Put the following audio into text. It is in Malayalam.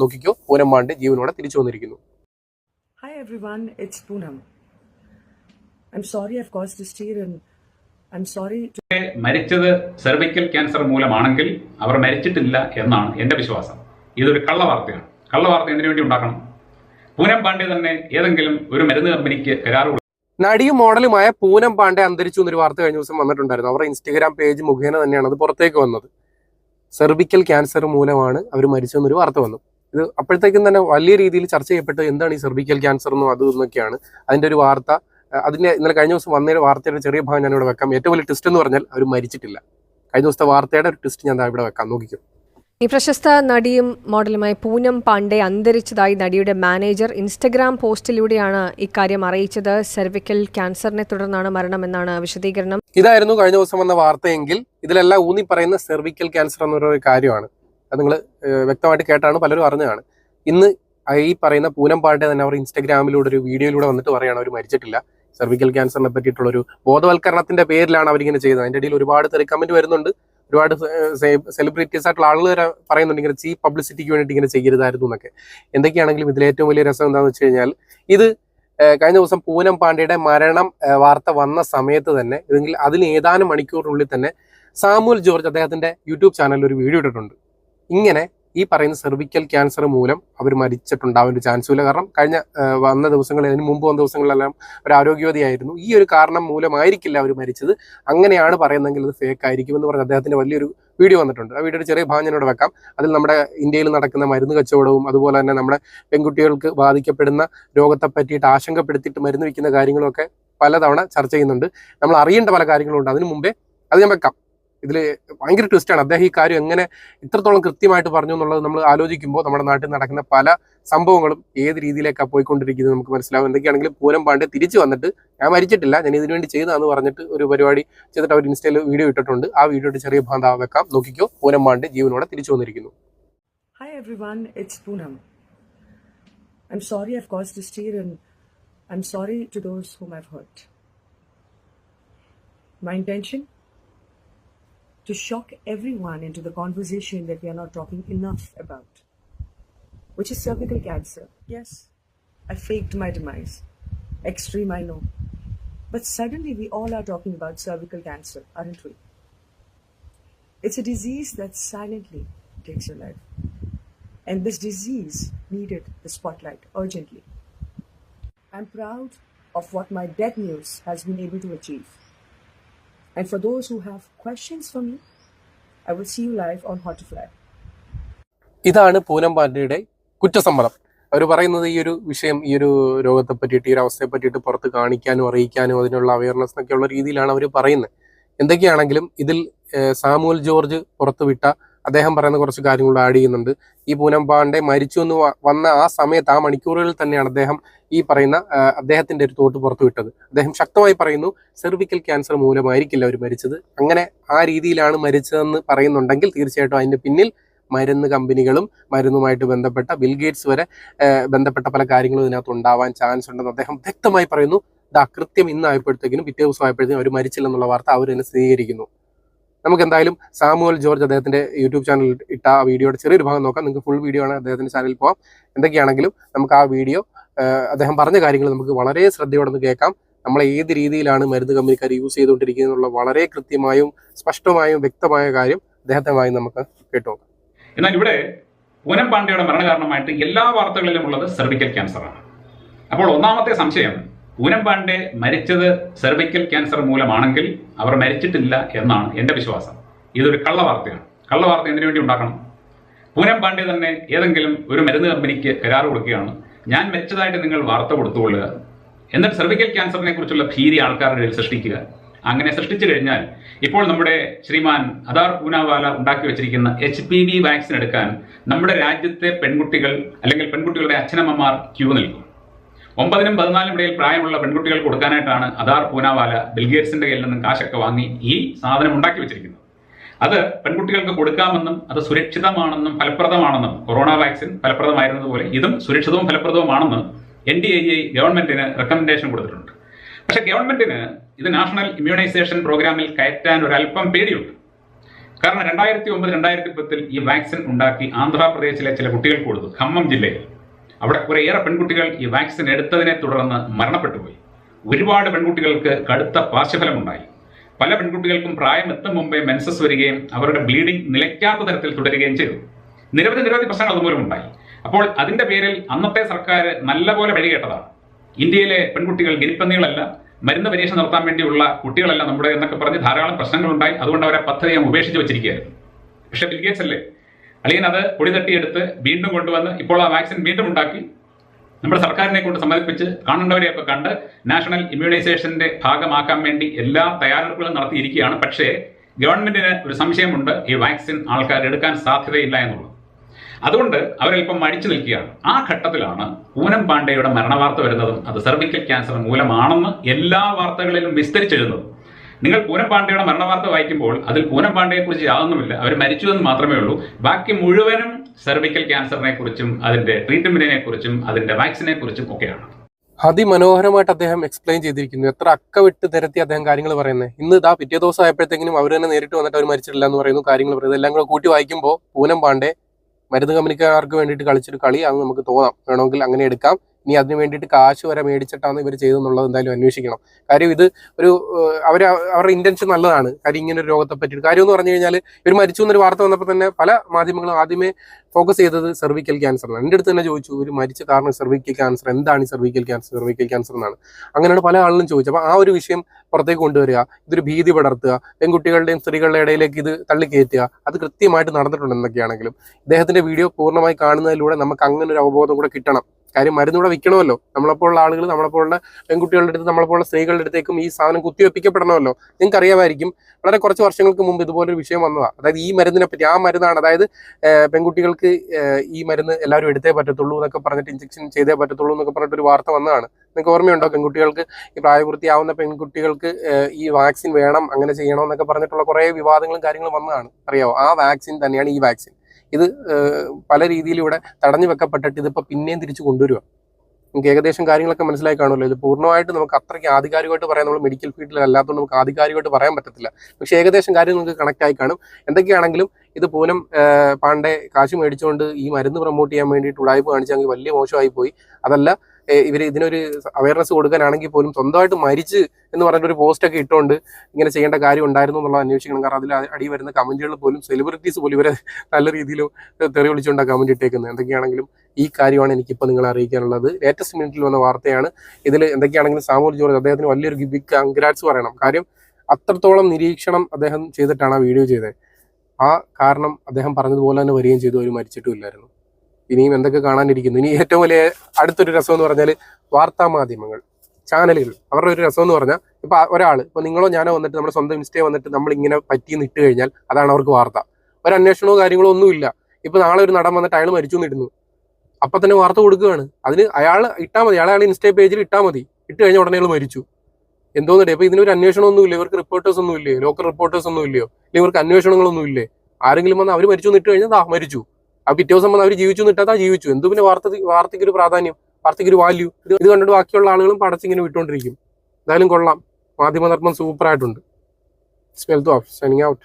നോക്കിക്കോ. പൂനം പാണ്ഡെ ജീവനോടെ തിരിച്ചു വന്നിരിക്കുന്നു. Hi everyone, it's Poonam. I'm sorry I've caused this tear and I'm sorry sorry മരിച്ചത് സെർവിക്കൽ ക്യാൻസർ മൂലമാണെങ്കിൽ അവർ മരിച്ചിട്ടില്ല എന്നാണ് എന്റെ വിശ്വാസം. ഇതൊരു കള്ളവാർത്തയാണ്. കള്ളവാർത്ത എന്തിനു വേണ്ടി ഉണ്ടാക്കണം? പൂനം പാണ്ഡെ തന്നെ ഏതെങ്കിലും ഒരു മരുന്ന് കമ്പനിക്ക് കരാർ നടിയും മോഡലുമായ പൂനം പാണ്ഡെ അന്തരിച്ചു എന്നൊരു വാർത്ത കഴിഞ്ഞ ദിവസം വന്നിട്ടുണ്ടായിരുന്നു. അവരുടെ ഇൻസ്റ്റഗ്രാം പേജ് മുഖേന തന്നെയാണ് അത് പുറത്തേക്ക് വന്നത്. സെർവിക്കൽ ക്യാൻസർ മൂലമാണ് അവർ മരിച്ചതെന്നൊരു വാർത്ത വന്നു. ഇത് അപ്പോഴത്തേക്കും തന്നെ വലിയ രീതിയിൽ ചർച്ച ചെയ്യപ്പെട്ട് എന്താണ് ഈ സെർവിക്കൽ ക്യാൻസർ എന്നും അതും എന്നൊക്കെയാണ് അതിന്റെ ഒരു വാർത്ത അതിന്റെ അതിന്റെ ഇന്നലെ കഴിഞ്ഞ ദിവസം വന്നൊരു വാർത്തയുടെ ചെറിയ ഭാഗം ഞാൻ ഇവിടെ വെക്കാം. ഏറ്റവും വലിയ ട്വിസ്റ്റ് എന്ന് പറഞ്ഞാൽ അവർ മരിച്ചിട്ടില്ല. കഴിഞ്ഞ ദിവസത്തെ വാർത്തയുടെ ഒരു ട്വിസ്റ്റ് ഞാൻ ഇവിടെ വെക്കാം. നോക്കിക്കും. ഈ പ്രശസ്ത നടിയും മോഡലുമായി പൂനം പാണ്ഡെ അന്തരിച്ചതായി നടിയുടെ മാനേജർ ഇൻസ്റ്റഗ്രാം പോസ്റ്റിലൂടെയാണ് ഇക്കാര്യം അറിയിച്ചത്. സെർവിക്കൽ ക്യാൻസറിനെ തുടർന്നാണ് മരണമെന്നാണ് വിശദീകരണം. ഇതായിരുന്നു കഴിഞ്ഞ ദിവസം വന്ന വാർത്തയെങ്കിൽ ഇതിലെല്ലാം ഊന്നി പറയുന്ന സെർവിക്കൽ ക്യാൻസർ എന്നൊരു കാര്യമാണ്. അത് നിങ്ങൾ വ്യക്തമായിട്ട് കേട്ടാണ് പലരും അറിഞ്ഞതാണ്. ഇന്ന് ഈ പറയുന്ന പൂനം പാട്ടെ തന്നെ അവർ ഇൻസ്റ്റാഗ്രാമിലൂടെ ഒരു വീഡിയോയിലൂടെ വന്നിട്ട് പറയുകയാണ് അവർ മരിച്ചിട്ടില്ല. സെർവിക്കൽ ക്യാൻസറിനെ പറ്റിയിട്ടുള്ള ഒരു ബോധവൽക്കരണത്തിന്റെ പേരിലാണ് അവരിങ്ങനെ ചെയ്തത്. അതിന്റെ ഇടയിൽ ഒരുപാട് തെറി കമന്റ് വരുന്നുണ്ട്. ഒരുപാട് സെലിബ്രിറ്റീസ് ആയിട്ടുള്ള ആളുകൾ വരെ പറയുന്നുണ്ട് ഇങ്ങനെ ചീപ്പ് പബ്ലിസിറ്റിക്ക് വേണ്ടിയിട്ട് ഇങ്ങനെ ചെയ്യരുതായിരുന്നു എന്നൊക്കെ. എന്തൊക്കെയാണെങ്കിലും ഇതിൽ ഏറ്റവും വലിയ രസം എന്താണെന്ന് വെച്ച് കഴിഞ്ഞാൽ ഇത് കഴിഞ്ഞ ദിവസം പൂനം പാണ്ഡ്യയുടെ മരണം വാർത്ത വന്ന സമയത്ത് തന്നെ ഇതെങ്കിൽ അതിന് ഏതാനും മണിക്കൂറിനുള്ളിൽ തന്നെ സാമുൽ ജോർജ് അദ്ദേഹത്തിന്റെ യൂട്യൂബ് ചാനലിൽ ഒരു വീഡിയോ ഇട്ടിട്ടുണ്ട്. ഇങ്ങനെ ഈ പറയുന്ന സെർവിക്കൽ ക്യാൻസർ മൂലം അവർ മരിച്ചിട്ടുണ്ടാവാൻ ഒരു ചാൻസുമില്ല കാരണം കഴിഞ്ഞ വന്ന ദിവസങ്ങളിൽ അതിന് മുമ്പ് വന്ന ദിവസങ്ങളിലെല്ലാം ഒരു ആരോഗ്യവതിയായിരുന്നു. ഈ ഒരു കാരണം മൂലമായിരിക്കില്ല അവർ മരിച്ചത്. അങ്ങനെയാണ് പറയുന്നതെങ്കിൽ അത് ഫേക്ക് ആയിരിക്കും എന്ന് പറഞ്ഞ് അദ്ദേഹത്തിന്റെ വലിയൊരു വീഡിയോ വന്നിട്ടുണ്ട്. ആ വീഡിയോ ചെറിയ ഭാഗം വെക്കാം. അതിൽ നമ്മുടെ ഇന്ത്യയിൽ നടക്കുന്ന മരുന്ന് കച്ചവടവും അതുപോലെ തന്നെ നമ്മുടെ പെൺകുട്ടികൾക്ക് ബാധിക്കപ്പെടുന്ന രോഗത്തെ പറ്റിയിട്ട് ആശങ്കപ്പെടുത്തിയിട്ട് മരുന്ന് വയ്ക്കുന്ന കാര്യങ്ങളൊക്കെ പലതവണ ചർച്ച ചെയ്യുന്നുണ്ട്. നമ്മൾ അറിയേണ്ട പല കാര്യങ്ങളുണ്ട്. അതിനു മുമ്പേ അത് ഞാൻ വെക്കാം. ഇതിൽ ഭയങ്കര ട്വിസ്റ്റാണ് അദ്ദേഹം ഈ കാര്യം എങ്ങനെ ഇത്രത്തോളം കൃത്യമായിട്ട് പറഞ്ഞു എന്നുള്ളത് നമ്മൾ ആലോചിക്കുമ്പോൾ നമ്മുടെ നാട്ടിൽ നടക്കുന്ന പല സംഭവങ്ങളും ഏത് രീതിയിലേക്കാണ് പോയിക്കൊണ്ടിരിക്കുന്നത് നമുക്ക് മനസ്സിലാവും എന്തൊക്കെയാണെങ്കിലും പൂരം പാണ്ഡ്യ തിരിച്ചു വന്നിട്ട് ഞാൻ മരിച്ചിട്ടില്ല ഞാൻ ഇതിനു വേണ്ടി ചെയ്തതാന്ന് പറഞ്ഞിട്ട് ഒരു പരിപാടി ചെയ്തിട്ട് അവർ ഇൻസ്റ്റയിൽ വീഡിയോ ഇട്ടിട്ടുണ്ട് ആ വീഡിയോയുടെ ചെറിയ ഭാഗം വെക്കാം നോക്കിക്കോ പൂരം പാണ്ഡ്യ ജീവനോടെ തിരിച്ചു വന്നിരിക്കുന്നു. I'm sorry I've caused this tear and I'm sorry to those whom I've hurt. My intention? To shock everyone into the conversation that we are not talking enough about, which is cervical cancer. Yes, I faked my demise. Extreme, I know. But suddenly we all are talking about cervical cancer, aren't we? It's a disease that silently takes your life. And this disease needed the spotlight urgently. I'm proud of what my death news has been able to achieve. And for those who have questions for me, I will see you live on Hot to Fly. ഇതാണ് പൂനം പാണ്ഡ്യയുടെ കുറ്റസമ്മതം അവർ പറയുന്നത് ഈ ഒരു വിഷയം ഈ ഒരു രോഗത്തെ പറ്റിയിട്ട് ഈ ഒരു അവസ്ഥയെ പറ്റിയിട്ട് പുറത്ത് കാണിക്കാനും അറിയിക്കാനും അതിനുള്ള അവയർനെസ് എന്നൊക്കെയുള്ള രീതിയിലാണ് അവർ പറയുന്നത് എന്തൊക്കെയാണെങ്കിലും ഇതിൽ സാമുവൽ ജോർജ് പുറത്തുവിട്ട അദ്ദേഹം പറയുന്ന കുറച്ച് കാര്യങ്ങൾ ആഡ് ചെയ്യുന്നുണ്ട്. ഈ പൂനം പാണ്ഡെ മരിച്ചു എന്ന് വന്ന ആ സമയത്ത് ആ മണിക്കൂറുകളിൽ തന്നെയാണ് അദ്ദേഹം ഈ പറയുന്ന അദ്ദേഹത്തിന്റെ ഒരു തോട്ട് പുറത്തുവിട്ടത് അദ്ദേഹം ശക്തമായി പറയുന്നു സെർവിക്കൽ ക്യാൻസർ മൂലമായിരിക്കില്ല അവർ മരിച്ചത്. അങ്ങനെ ആ രീതിയിലാണ് മരിച്ചതെന്ന് പറയുന്നുണ്ടെങ്കിൽ തീർച്ചയായിട്ടും അതിന്റെ പിന്നിൽ മരുന്ന് കമ്പനികളും മരുന്നുമായിട്ട് ബന്ധപ്പെട്ട ബിൽഗേറ്റ്സ് വരെ ബന്ധപ്പെട്ട പല കാര്യങ്ങളും ഇതിനകത്ത് ഉണ്ടാവാൻ ചാൻസ് ഉണ്ടെന്ന് അദ്ദേഹം വ്യക്തമായി പറയുന്നു. ദാ കൃത്യം ഇന്നായപ്പോഴത്തേക്കിനും പിറ്റേ ദിവസം ആയപ്പോഴത്തേക്കും അവർ മരിച്ചില്ലെന്നുള്ള വാർത്ത അവർ തന്നെ സ്ഥിരീകരിക്കുന്നു. നമുക്ക് എന്തായാലും സാമുവൽ ജോർജ് അദ്ദേഹത്തിന്റെ യൂട്യൂബ് ചാനലിൽ ഇട്ട ആ വീഡിയോയുടെ ചെറിയൊരു ഭാഗം നോക്കാം. നിങ്ങൾക്ക് ഫുൾ വീഡിയോ ആണ് അദ്ദേഹത്തിന്റെ ചാനലിൽ പോകാം എന്തൊക്കെയാണെങ്കിലും നമുക്ക് ആ വീഡിയോ അദ്ദേഹം പറഞ്ഞ കാര്യങ്ങൾ നമുക്ക് വളരെ ശ്രദ്ധയോടെ ഒന്ന് കേൾക്കാം. നമ്മൾ ഏത് രീതിയിലാണ് മരുന്ന് കമ്പനിക്കാർ യൂസ് ചെയ്തുകൊണ്ടിരിക്കുന്നത് എന്നുള്ള വളരെ കൃത്യമായും സ്പഷ്ടമായും വ്യക്തമായ കാര്യം അദ്ദേഹത്തെ നമുക്ക് കേട്ടു നോക്കാം. എന്നാൽ ഇവിടെ പൂനം പാണ്ഡ്യയുടെ മരണകാരണമായിട്ട് എല്ലാ വാർത്തകളിലും ഉള്ളത് സെർവിക്കൽ ക്യാൻസറാണ് അപ്പോൾ ഒന്നാമത്തെ സംശയം പൂനം പാണ്ഡെ മരിച്ചത് സെർവിക്കൽ ക്യാൻസർ മൂലമാണെങ്കിൽ അവർ മരിച്ചിട്ടില്ല എന്നാണ് എന്റെ വിശ്വാസം. ഇതൊരു കള്ളവാർത്തയാണ് കള്ളവാർത്ത എന്തിനു വേണ്ടി ഉണ്ടാക്കണം? പൂനം പാണ്ഡെ തന്നെ ഏതെങ്കിലും ഒരു മരുന്ന് കമ്പനിക്ക് കരാർ കൊടുക്കുകയാണ്. ഞാൻ മരിച്ചതായിട്ട് നിങ്ങൾ വാർത്ത കൊടുത്തുകൊള്ളുക. എന്നിട്ട് സെർവിക്കൽ ക്യാൻസറിനെ കുറിച്ചുള്ള ഭീതി ആൾക്കാരുടെ സൃഷ്ടിക്കുക. അങ്ങനെ സൃഷ്ടിച്ചു കഴിഞ്ഞാൽ ഇപ്പോൾ നമ്മുടെ ശ്രീമാൻ അദാർ പൂനാവാല ഉണ്ടാക്കി വെച്ചിരിക്കുന്ന എച്ച് പി വി വാക്സിൻ എടുക്കാൻ നമ്മുടെ രാജ്യത്തെ പെൺകുട്ടികൾ അല്ലെങ്കിൽ പെൺകുട്ടികളുടെ അച്ഛനമ്മമാർ ക്യൂ നിൽക്കും. ഒമ്പതിനും പതിനാലിനും ഇടയിൽ പ്രായമുള്ള പെൺകുട്ടികൾ കൊടുക്കാനായിട്ടാണ് അദാർ പൂനാവാല ബിൽഗേറ്റ്സിന്റെ കയ്യിൽ നിന്നും കാശൊക്കെ വാങ്ങി ഈ സാധനം ഉണ്ടാക്കി വെച്ചിരിക്കുന്നത്. അത് പെൺകുട്ടികൾക്ക് കൊടുക്കാമെന്നും അത് സുരക്ഷിതമാണെന്നും ഫലപ്രദമാണെന്നും കൊറോണ വാക്സിൻ ഫലപ്രദമായിരുന്നതുപോലെ ഇതും സുരക്ഷിതവും ഫലപ്രദവുമാണെന്ന് എൻ ഡി എ ഐ ഗവൺമെന്റിന് റെക്കമെൻഡേഷൻ കൊടുത്തിട്ടുണ്ട്. പക്ഷെ ഗവൺമെന്റിന് ഇത് നാഷണൽ ഇമ്മ്യൂണൈസേഷൻ പ്രോഗ്രാമിൽ കയറ്റാൻ ഒരല്പം പേടിയുണ്ട്. കാരണം രണ്ടായിരത്തി ഒമ്പത് രണ്ടായിരത്തി പത്തിൽ ഈ വാക്സിൻ ഉണ്ടാക്കി ആന്ധ്രാപ്രദേശിലെ ചില കുട്ടികൾക്ക് കൊടുത്തു ഖമ്മം ജില്ലയിൽ. അവിടെ കുറേയേറെ പെൺകുട്ടികൾ ഈ വാക്സിൻ എടുത്തതിനെ തുടർന്ന് മരണപ്പെട്ടുപോയി. ഒരുപാട് പെൺകുട്ടികൾക്ക് കടുത്ത പാർശ്വഫലമുണ്ടായി. പല പെൺകുട്ടികൾക്കും പ്രായം എത്തും മുമ്പേ മെൻസസ് വരികയും അവരുടെ ബ്ലീഡിംഗ് നിലയ്ക്കാത്ത തരത്തിൽ തുടരുകയും ചെയ്തു. നിരവധി നിരവധി പ്രശ്നങ്ങൾ അതുമൂലം ഉണ്ടായി. അപ്പോൾ അതിന്റെ പേരിൽ അന്നത്തെ സർക്കാർ നല്ലപോലെ വഴികേട്ടതാണ്. ഇന്ത്യയിലെ പെൺകുട്ടികൾ ഗിരിപ്പന്നികളല്ല മരുന്ന് പരീക്ഷ നടത്താൻ വേണ്ടിയുള്ള കുട്ടികളല്ല നമ്മുടെ എന്നൊക്കെ പറഞ്ഞ് ധാരാളം പ്രശ്നങ്ങളുണ്ടായി. അതുകൊണ്ട് അവരെ പദ്ധതി ഞാൻ ഉപേക്ഷിച്ച് വെച്ചിരിക്കുകയായിരുന്നു. പക്ഷേ ബിൽഗേറ്റ്സ് അല്ലേ അളിയൻ അത് പൊടി തട്ടിയെടുത്ത് വീണ്ടും കൊണ്ടുവന്ന് ഇപ്പോൾ ആ വാക്സിൻ വീണ്ടും ഉണ്ടാക്കി നമ്മുടെ സർക്കാരിനെ കൊണ്ട് സമ്മതിപ്പിച്ച് കാണേണ്ടവരെയൊക്കെ കണ്ട് നാഷണൽ ഇമ്മ്യൂണൈസേഷന്റെ ഭാഗമാക്കാൻ വേണ്ടി എല്ലാ തയ്യാറെടുപ്പുകളും നടത്തിയിരിക്കുകയാണ്. പക്ഷേ ഗവൺമെന്റിന് ഒരു സംശയമുണ്ട്. ഈ വാക്സിൻ ആൾക്കാർ എടുക്കാൻ സാധ്യതയില്ല എന്നുള്ളത്. അതുകൊണ്ട് അവരൽപ്പം മടിച്ചു നിൽക്കുകയാണ്. ആ ഘട്ടത്തിലാണ് പൂനം പാണ്ഡെയുടെ മരണവാർത്ത വരുന്നതും അത് സെർവിക്കൽ ക്യാൻസർ മൂലമാണെന്ന് എല്ലാ വാർത്തകളിലും വിസ്തരിച്ചെഴുതുന്നതും. നിങ്ങൾ പൂനം പാണ്ഡെയുടെ മരണവാർത്ത വായിക്കുമ്പോൾ അതിൽ പൂനം പാണ്ഡെയെ കുറിച്ച് യാതൊന്നുമില്ല. അവർ മരിച്ചു എന്ന് മാത്രമേ ഉള്ളൂ. ബാക്കി മുഴുവനും സെർവിക്കൽ ക്യാൻസറിനെ കുറിച്ചും അതിന്റെ ട്രീറ്റ്മെന്റിനെ കുറിച്ചും അതിന്റെ വാക്സിനെ കുറിച്ചും ഒക്കെയാണ്. അതിമനോഹരമായിട്ട് അദ്ദേഹം എക്സ്പ്ലെയിൻ ചെയ്തിരിക്കുന്നു. എത്ര അക്ക വിട്ട് നിരത്തി അദ്ദേഹം കാര്യങ്ങൾ പറയുന്നത്. ഇന്ന് ഇതാ പിറ്റേ ദിവസം ആയപ്പോഴത്തേക്കിനും അവർ തന്നെ നേരിട്ട് വന്നിട്ട് അവർ മരിച്ചിട്ടില്ല എന്ന് പറയുന്നു കാര്യങ്ങൾ പറയുന്നത് എല്ലാം കൂടെ കൂട്ടി വായിക്കുമ്പോൾ പൂനം പാണ്ഡെ മരുന്ന് കമ്പനിക്കാർക്ക് വേണ്ടിയിട്ട് കളിച്ചൊരു കളി അത് നമുക്ക് തോന്നാം. വേണമെങ്കിൽ അങ്ങനെ എടുക്കാം. ഇനി അതിന് വേണ്ടിയിട്ട് കാശ് വരെ മേടിച്ചിട്ടാണ് ഇവർ ചെയ്തെന്നുള്ളത് എന്തായാലും അന്വേഷിക്കണം. കാര്യം ഇത് ഒരു അവർ അവരുടെ ഇന്റൻഷൻ നല്ലതാണ്. കാര്യം ഇങ്ങനെ ഒരു രോഗത്തെ പറ്റിയിട്ട്. കാര്യം എന്ന് പറഞ്ഞു കഴിഞ്ഞാൽ ഇവർ മരിച്ചു എന്നൊരു വാർത്ത വന്നപ്പോൾ തന്നെ പല മാധ്യമങ്ങളും ആദ്യമേ ഫോക്കസ് ചെയ്തത് സെർവിക്കൽ ക്യാൻസറാണ് എന്റെ അടുത്ത് തന്നെ ചോദിച്ചു ഒരു മരിച്ച കാരണം സെർവിക്കൽ ക്യാൻസർ എന്താണ് ഈ സെർവിക്കൽ ക്യാൻസർ സെർവിക്കൽ ക്യാൻസർ എന്നാണ്. അങ്ങനെയാണ് പല ആളുകളും ചോദിച്ചത്. അപ്പോൾ ആ ഒരു വിഷയം പുറത്തേക്ക് കൊണ്ടുവരിക ഇതൊരു ഭീതി പടർത്തുക പെൺകുട്ടികളുടെയും സ്ത്രീകളുടെ ഇടയിലേക്ക് ഇത് തള്ളിക്കയറ്റുക അത് കൃത്യമായിട്ട് നടന്നിട്ടുണ്ട് എന്തൊക്കെയാണെങ്കിലും ഇദ്ദേഹത്തിന്റെ വീഡിയോ പൂർണമായി കാണുന്നതിലൂടെ നമുക്ക് അങ്ങനെ ഒരു അവബോധം കൂടെ കിട്ടണം. കാര്യം മരുന്നിവിടെ വിൽക്കണമല്ലോ. നമ്മളെപ്പോലുള്ള ആളുകൾ നമ്മളെപ്പോലുള്ള പെൺകുട്ടികളുടെ അടുത്ത് നമ്മളെപ്പോലുള്ള സ്ത്രീകളുടെ അടുത്തേക്കും ഈ സാധനം കുത്തിവെപ്പിക്കപ്പെടണമല്ലോ. നിങ്ങൾക്ക് അറിയാമായിരിക്കും. വളരെ കുറച്ച് വർഷങ്ങൾക്ക് മുമ്പ് ഇതുപോലൊരു വിഷയം വന്നതാണ് അതായത് ഈ മരുന്നിനെ പറ്റി ആ മരുന്നാണ്. അതായത് പെൺകുട്ടികൾക്ക് ഈ മരുന്ന് എല്ലാവരും എടുത്തേ പറ്റത്തുള്ളൂ എന്നൊക്കെ പറഞ്ഞിട്ട് ഇഞ്ചക്ഷൻ ചെയ്തേ പറ്റത്തുള്ളൂ എന്നൊക്കെ പറഞ്ഞിട്ട് ഒരു വാർത്ത വന്നതാണ്. നിങ്ങൾക്ക് ഓർമ്മയുണ്ടോ? പെൺകുട്ടികൾക്ക് ഈ പ്രായപൂർത്തിയാവുന്ന പെൺകുട്ടികൾക്ക് ഈ വാക്സിൻ വേണം അങ്ങനെ ചെയ്യണം എന്നൊക്കെ പറഞ്ഞിട്ടുള്ള കുറേ വിവാദങ്ങളും കാര്യങ്ങളും വന്നതാണ്. അറിയാമോ ആ വാക്സിൻ തന്നെയാണ് ഈ വാക്സിൻ. ഇത് പല രീതിയിൽ ഇവിടെ തടഞ്ഞു വെക്കപ്പെട്ടിട്ട് ഇതിപ്പോൾ പിന്നെയും തിരിച്ചു കൊണ്ടുവരിക. നമുക്ക് ഏകദേശം കാര്യങ്ങളൊക്കെ മനസ്സിലായി കാണുമല്ലോ. ഇത് പൂർണമായിട്ട് നമുക്ക് അത്രയ്ക്ക് ആധികാരികമായിട്ട് പറയാൻ നമ്മൾ മെഡിക്കൽ ഫീൽഡിൽ അല്ലാത്തതുകൊണ്ട് നമുക്ക് ആധികാരികമായിട്ട് പറയാൻ പറ്റത്തില്ല. പക്ഷേ ഏകദേശം കാര്യം നമുക്ക് കണക്ട് ആയി കാണും. എന്തൊക്കെയാണെങ്കിലും ഇത് പൂനം പാണ്ഡെ കാശ് മേടിച്ചുകൊണ്ട് ഈ മരുന്ന് പ്രൊമോട്ട് ചെയ്യാൻ വേണ്ടിയിട്ട് ഉടായ്പ കാണിച്ചെങ്കിൽ വലിയ മോശമായി പോയി. അതല്ല ഇവർ ഇതിനൊരു അവയർനെസ് കൊടുക്കാനാണെങ്കിൽ പോലും സ്വന്തമായിട്ട് മരിച്ച് എന്ന് പറഞ്ഞിട്ട് ഒരു പോസ്റ്റ് ഒക്കെ ഇട്ടുകൊണ്ട് ഇങ്ങനെ ചെയ്യേണ്ട കാര്യം ഉണ്ടായിരുന്നു എന്നുള്ളത് അന്വേഷിക്കണം. കാരണം അതിൽ അടി വരുന്ന കമന്റുകൾ പോലും സെലിബ്രിറ്റീസ് പോലും ഇവരെ നല്ല രീതിയിൽ തെറി വിളിച്ചുകൊണ്ടാണ് കമന്റ് ഇട്ടേക്കുന്നത് എന്തൊക്കെയാണെങ്കിലും ഈ കാര്യമാണ് എനിക്കിപ്പോൾ നിങ്ങളെ അറിയിക്കാനുള്ളത്. ലേറ്റസ്റ്റ് മിനിറ്റിൽ വന്ന വാർത്തയാണ്. ഇതിൽ എന്തൊക്കെയാണെങ്കിലും സാമൂൽ ജോർജ് അദ്ദേഹത്തിന് വലിയൊരു ബിഗ് കൺഗ്രാറ്റ്സ് പറയണം. കാര്യം അത്രത്തോളം നിരീക്ഷണം അദ്ദേഹം ചെയ്തിട്ടാണ് ആ വീഡിയോ ചെയ്തത്. ആ കാരണം അദ്ദേഹം പറഞ്ഞതുപോലെ തന്നെ വരികയും ചെയ്തു. അവർ മരിച്ചിട്ടുമില്ലായിരുന്നു ഇനിയും എന്തൊക്കെ കാണാനിരിക്കുന്നു? ഇനി ഏറ്റവും വലിയ അടുത്തൊരു രസം എന്ന് പറഞ്ഞാൽ വാർത്താ മാധ്യമങ്ങൾ ചാനലുകൾ. അവരുടെ ഒരു രസം എന്ന് പറഞ്ഞാൽ ഇപ്പൊ ഒരാൾ ഇപ്പൊ നിങ്ങളോ ഞാനോ വന്നിട്ട് നമ്മുടെ സ്വന്തം ഇൻസ്റ്റേ വന്നിട്ട് നമ്മൾ ഇങ്ങനെ പറ്റിയെന്ന് ഇട്ട് കഴിഞ്ഞാൽ അതാണ് അവർക്ക് വാർത്ത. ഒരു അന്വേഷണമോ കാര്യങ്ങളോ ഒന്നുമില്ല ഇപ്പൊ നാളെ ഒരു നടൻ വന്നിട്ട് അയാൾ മരിച്ചു നിന്നിരുന്നു അപ്പൊ തന്നെ വാർത്ത കൊടുക്കുകയാണ്. അതിന് അയാൾ ഇട്ടാൽ മതി. അയാൾ ഇൻസ്റ്റേ പേജിൽ ഇട്ടാൽ മതി. ഇട്ട് കഴിഞ്ഞ ഉടനെ അയാൾ മരിച്ചു. എന്തോന്നില്ല ഇപ്പൊ ഇതിനൊരു അന്വേഷണം ഒന്നുമില്ല ഇവർക്ക് റിപ്പോർട്ടേഴ്സ് ഒന്നും ഇല്ലേ ലോക്കൽ റിപ്പോർട്ടേഴ്സ് ഒന്നും ഇല്ലയോ? ഇല്ലെങ്കിൽ ഇവർക്ക് അന്വേഷണങ്ങളൊന്നും ഇല്ലേ? ആരെങ്കിലും വന്ന് അവർ മരിച്ചു നിന്നിട്ട് കഴിഞ്ഞാൽ മരിച്ചു. ആ പിറ്റേ ദിവസം വന്ന് അവർ ജീവിച്ചു നിട്ടാ ജീവിച്ചു. എന്തു പിന്നെ വാർത്ത വാർത്തയ്ക്ക് ഒരു പ്രാധാന്യം വാർത്തയ്ക്ക് ഒരു വാല്യൂ ഇത് ഇത് കണ്ടിട്ട് ബാക്കിയുള്ള ആളുകളും പടച്ചിങ്ങനെ വിട്ടുകൊണ്ടിരിക്കും എന്തായാലും കൊള്ളാം. മാധ്യമധർമ്മം സൂപ്പറായിട്ടുണ്ട് സ്മെൽത്ത് ഓഫ് സൈനിങ് ഔട്ട്